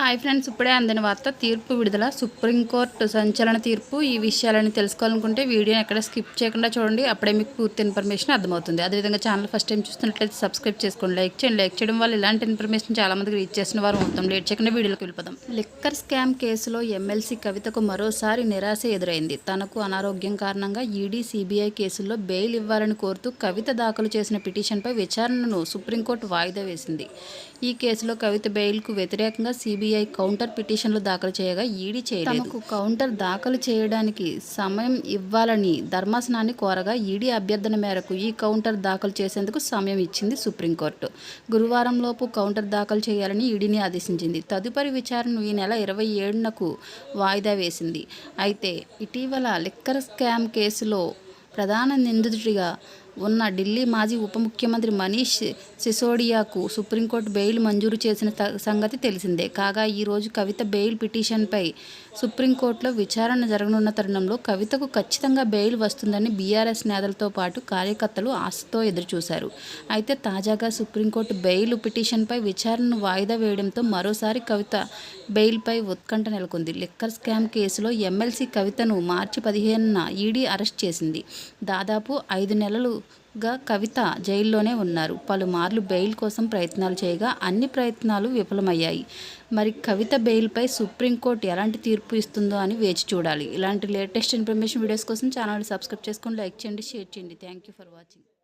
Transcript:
Hi friends ఇప్పుడే అందిన వార్త తీర్పు విడుదల. సుప్రీంకోర్టు సంచలన తీర్పు. ఈ విషయాలని తెలుసుకోవాలనుకుంటే వీడియోని ఎక్కడ స్కిప్ చేయకుండా చూడండి. అప్పుడే మీకు పూర్తి ఇన్ఫర్మేషన్ అర్థమవుతుంది. అదేవిధంగా ఛానల్ ఫస్ట్ టైం చూస్తున్నట్లయితే సబ్స్క్రైబ్ చేసుకోండి లైక్ చేయండి. లైక్ చేయడం వల్ల ఇలాంటి ఇన్ఫర్మేషన్ చాలామందికి రీచ్ చేసిన వారు అవుతాం. లేట్ చేయకుండా వీడియోకి వెళ్ళిపోదాం. లిక్కర్ స్కామ్ కేసులో ఎమ్మెల్సీ కవితకు మరోసారి నిరాశ ఎదురైంది. తనకు అనారోగ్యం కారణంగా ఈడీ సిబిఐ కేసుల్లో బెయిల్ ఇవ్వాలని కోరుతూ కవిత దాఖలు చేసిన పిటిషన్పై విచారణను సుప్రీంకోర్టు వాయిదా వేసింది. ఈ కేసులో కవిత బెయిల్కు వ్యతిరేకంగా సిబిఐ కౌంటర్ పిటిషన్లు దాఖలు చేయగా ఈడీ చేయలేదు. తమకు కౌంటర్ దాఖలు చేయడానికి సమయం ఇవ్వాలని ధర్మాసనాన్ని కోరగా ఈడీ అభ్యర్థన మేరకు ఈ కౌంటర్ దాఖలు చేసేందుకు సమయం ఇచ్చింది సుప్రీంకోర్టు. గురువారం లోపు కౌంటర్ దాఖలు చేయాలని ఈడీని ఆదేశించింది. తదుపరి విచారణను ఈ నెల ఇరవై ఏడునకు వాయిదా వేసింది. అయితే ఇటీవల లిక్కర్ స్కామ్ కేసులో ప్రధాన నిందితుడిగా ఉన్న ఢిల్లీ మాజీ ఉప ముఖ్యమంత్రి మనీష్ సిసోడియాకు సుప్రీంకోర్టు బెయిల్ మంజూరు చేసిన సంగతి తెలిసిందే. కాగా ఈరోజు కవిత బెయిల్ పిటిషన్పై సుప్రీంకోర్టులో విచారణ జరగనున్న తరుణంలో కవితకు ఖచ్చితంగా బెయిల్ వస్తుందని బీఆర్ఎస్ నేతలతో పాటు కార్యకర్తలు ఆశతో ఎదురుచూశారు. అయితే తాజాగా సుప్రీంకోర్టు బెయిల్ పిటిషన్పై విచారణను వాయిదా వేయడంతో మరోసారి కవిత బెయిల్పై ఉత్కంఠ నెలకొంది. లిక్కర్ స్కామ్ కేసులో ఎమ్మెల్సీ కవితను మార్చి పదిహేనున ఈడీ అరెస్ట్ చేసింది. దాదాపు ఐదు నెలలు గా కవిత జైల్లోనే ఉన్నారు. పలుమార్లు బెయిల్ కోసం ప్రయత్నాలు చేయగా అన్ని ప్రయత్నాలు విఫలమయ్యాయి. మరి కవిత బెయిల్పై సుప్రీంకోర్టు ఎలాంటి తీర్పు ఇస్తుందో అని వేచి చూడాలి. ఇలాంటి లేటెస్ట్ ఇన్ఫర్మేషన్ వీడియోస్ కోసం ఛానల్ సబ్స్క్రైబ్ చేసుకొని లైక్ చేయండి షేర్ చేయండి. Thank you for watching